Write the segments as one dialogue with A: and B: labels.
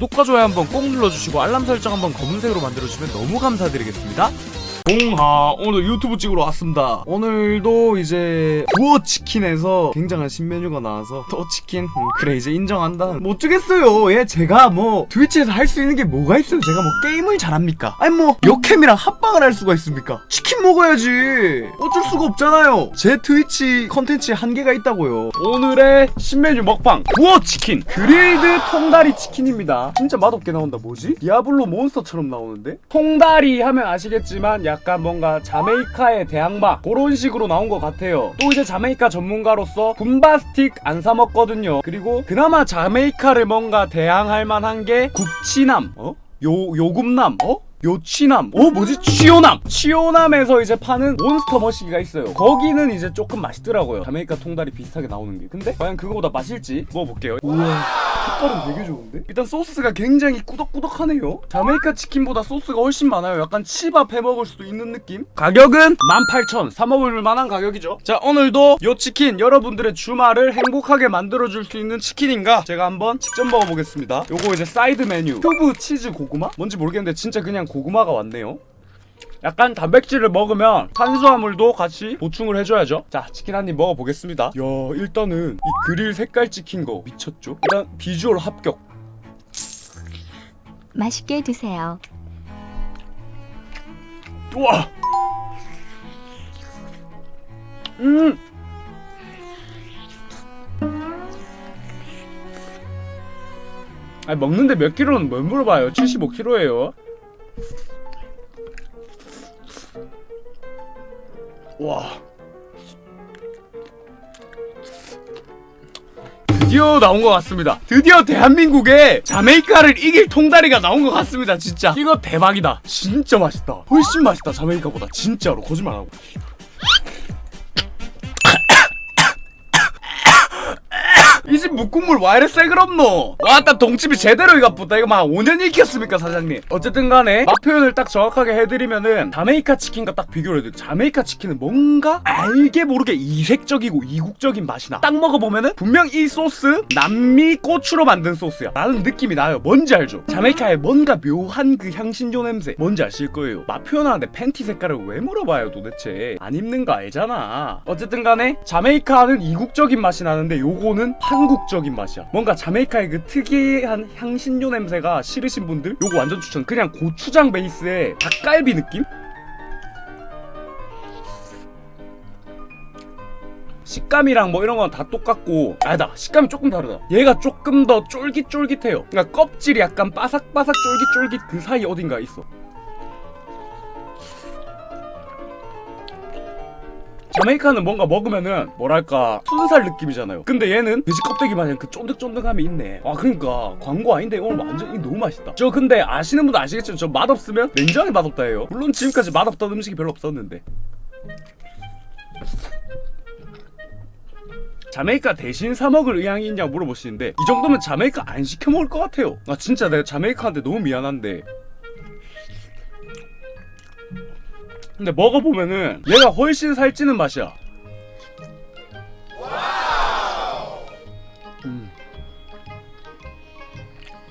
A: 구독과 좋아요 한번 꼭 눌러주시고 알람 설정 한번 검은색으로 만들어주시면 너무 감사드리겠습니다. 봉하 오늘 유튜브 찍으러 왔습니다. 오늘도 이제 부어 치킨에서 굉장한 신메뉴가 나와서 또 치킨 음, 그래 이제 인정한다. 못 주겠어요. 예 제가 뭐 트위치에서 할 수 있는 게 뭐가 있어요? 제가 뭐 게임을 잘합니까? 아니 뭐 역캠이랑 합방을 할 수가 있습니까? 치킨 먹어야지. 어쩔 수가 없잖아요. 제 트위치 컨텐츠에 한계가 있다고요. 오늘의 신메뉴 먹방 부어 치킨 그릴드 통다리 치킨입니다. 진짜 맛없게 나온다. 뭐지? 디아블로 몬스터처럼 나오는데? 통다리 하면 아시겠지만 약간 뭔가 자메이카의 대항마 그런 식으로 나온 것 같아요. 또 이제 자메이카 전문가로서 분바스틱 안 사 먹거든요. 그리고 그나마 자메이카를 뭔가 대항할 만한 게 굽치남, 어? 요 요금남, 어? 요치남, 어 뭐지? 치오남, 치오남에서 이제 파는 몬스터 머시기가 있어요. 거기는 이제 조금 맛있더라고요. 자메이카 통다리 비슷하게 나오는 게. 근데 과연 그거보다 맛일지 먹어볼게요. 우와, 색깔은 되게 좋은데? 일단 소스가 굉장히 꾸덕꾸덕하네요. 자메이카 치킨보다 소스가 훨씬 많아요. 약간 치밥 해 먹을 수도 있는 느낌? 가격은 18,000. 사 먹을 만한 가격이죠. 자, 오늘도 요 치킨 여러분들의 주말을 행복하게 만들어줄 수 있는 치킨인가? 제가 한번 직접 먹어보겠습니다. 요거 이제 사이드 메뉴. 큐브 치즈 고구마? 뭔지 모르겠는데 진짜 그냥 고구마가 왔네요. 약간 단백질을 먹으면 탄수화물도 같이 보충을 해줘야죠. 자, 치킨 한 입 먹어보겠습니다. 야, 일단은 이 그릴 색깔 찍힌 거 미쳤죠? 일단 비주얼 합격.
B: 맛있게 드세요.
A: 우와! 음! 아니 먹는데 몇 킬로는 뭘 물어봐요 75킬로예요 와 드디어 나온 것 같습니다. 드디어 대한민국에 자메이카를 이길 통다리가 나온 것 같습니다. 진짜 이거 대박이다. 진짜 맛있다. 훨씬 맛있다. 자메이카보다 진짜로 거짓말 안 하고. 이 집 묵국물 와 이래 새그럽노? 와따 동집이 제대로 이갑부다 이거 막 5년 익혔습니까 사장님? 어쨌든 간에 맛 표현을 딱 정확하게 해드리면은 자메이카 치킨과 딱 비교를 해도 자메이카 치킨은 뭔가 알게 모르게 이색적이고 이국적인 맛이 나 딱 먹어보면은 분명 이 소스 남미 고추로 만든 소스야. 라는 느낌이 나요. 뭔지 알죠? 자메이카에 뭔가 묘한 그 향신료 냄새. 뭔지 아실 거예요. 맛 표현하는데 팬티 색깔을 왜 물어봐요 도대체? 안 입는 거 알잖아. 어쨌든 간에 자메이카는 이국적인 맛이 나는데 요거는 한국적인 맛이야. 뭔가 자메이카의 그 특이한 향신료 냄새가 싫으신 분들 요거 완전 추천. 그냥 고추장 베이스에 닭갈비 느낌? 식감이랑 뭐 이런 건 다 똑같고. 아니다 식감이 조금 다르다. 얘가 조금 더 쫄깃쫄깃해요. 그러니까 껍질이 약간 바삭바삭 쫄깃쫄깃 그 사이 어딘가 있어 자메이카는 뭔가 먹으면은 뭐랄까 순살 느낌이잖아요. 근데 얘는 돼지 껍데기 마냥 그 쫀득쫀득함이 있네. 아 그러니까 광고 아닌데 오늘 완전 이 너무 맛있다. 저 근데 아시는 분도 아시겠지만 저 맛없으면 냉정하게 맛없다 해요. 물론 지금까지 맛없던 음식이 별로 없었는데. 자메이카 대신 사 먹을 의향이 있냐 물어보시는데 이 정도면 자메이카 안 시켜 먹을 것 같아요. 아 진짜 내가 자메이카한테 너무 미안한데 근데 먹어보면은 얘가 훨씬 살찌는 맛이야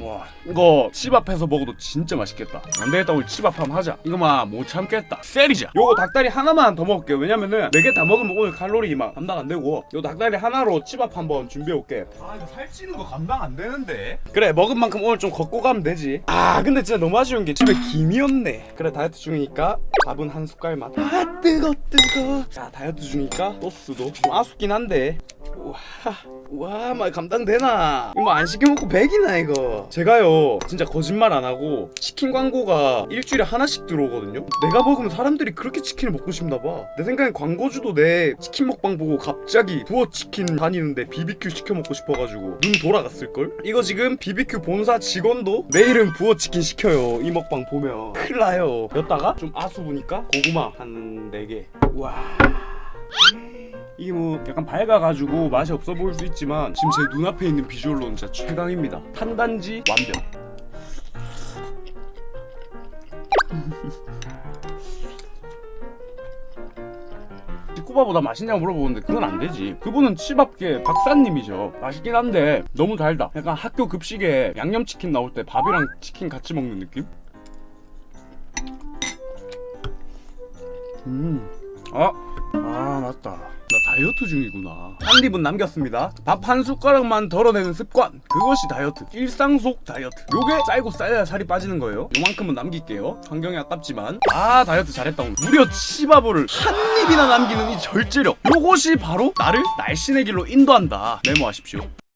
A: 와 이거 치밥해서 먹어도 진짜 맛있겠다. 안되겠다 우리 치밥 한번 하자. 이거 막 못 참겠다. 세리자. 요거 닭다리 하나만 더 먹을게요. 왜냐면은 네 개 다 먹으면 오늘 칼로리 막 감당 안되고. 요 닭다리 하나로 치밥 한번 준비해올게.
C: 아 이거 살찌는 거 감당 안 되는데.
A: 그래 먹은 만큼 오늘 좀 걷고 가면 되지. 아 근데 진짜 너무 아쉬운 게 집에 김이 없네. 그래 다이어트 중이니까 밥은 한 숟갈만 아 뜨거 뜨거. 자 다이어트 중이니까 소스도 좀 아쉽긴 한데. 우 와 우와 막 감당되나? 이거 뭐안 시켜 먹고 백이나 이거. 제가요 진짜 거짓말 안 하고 치킨 광고가 일주일에 하나씩 들어오거든요? 내가 먹으면 사람들이 그렇게 치킨을 먹고 싶나 봐내 생각엔 광고주도 내 치킨 먹방 보고 갑자기 부어 치킨 다니는데 BBQ 시켜 먹고 싶어가지고 눈 돌아갔을걸? 이거 지금 BBQ 본사 직원도 내일은 부어 치킨 시켜요 이 먹방 보면. 큰일 나요. 였다가? 좀 아수부니까? 고구마 한 4개. 우와 이게 뭐 약간 밝아가지고 맛이 없어 보일 수 있지만 지금 제 눈앞에 있는 비주얼로는 진짜 최강입니다 탄단지 완벽 오빠보다 맛있냐고 물어보는데 그건 안 되지. 그분은 치밥계 박사님이죠. 맛있긴 한데 너무 달다. 약간 학교 급식에 양념치킨 나올 때 밥이랑 치킨 같이 먹는 느낌? 음. 아, 아 맞다. 나 다이어트 중이구나. 한 입은 남겼습니다. 밥 한 숟가락만 덜어내는 습관. 그것이 다이어트. 일상 속 다이어트. 요게 쌓이고 쌓여야 살이 빠지는 거예요. 요만큼은 남길게요. 환경이 아깝지만. 아 다이어트 잘했다 오늘. 무려 치바보를 한 입이나 남기는 이 절제력. 요것이 바로 나를 날씬의 길로 인도한다. 메모하십시오.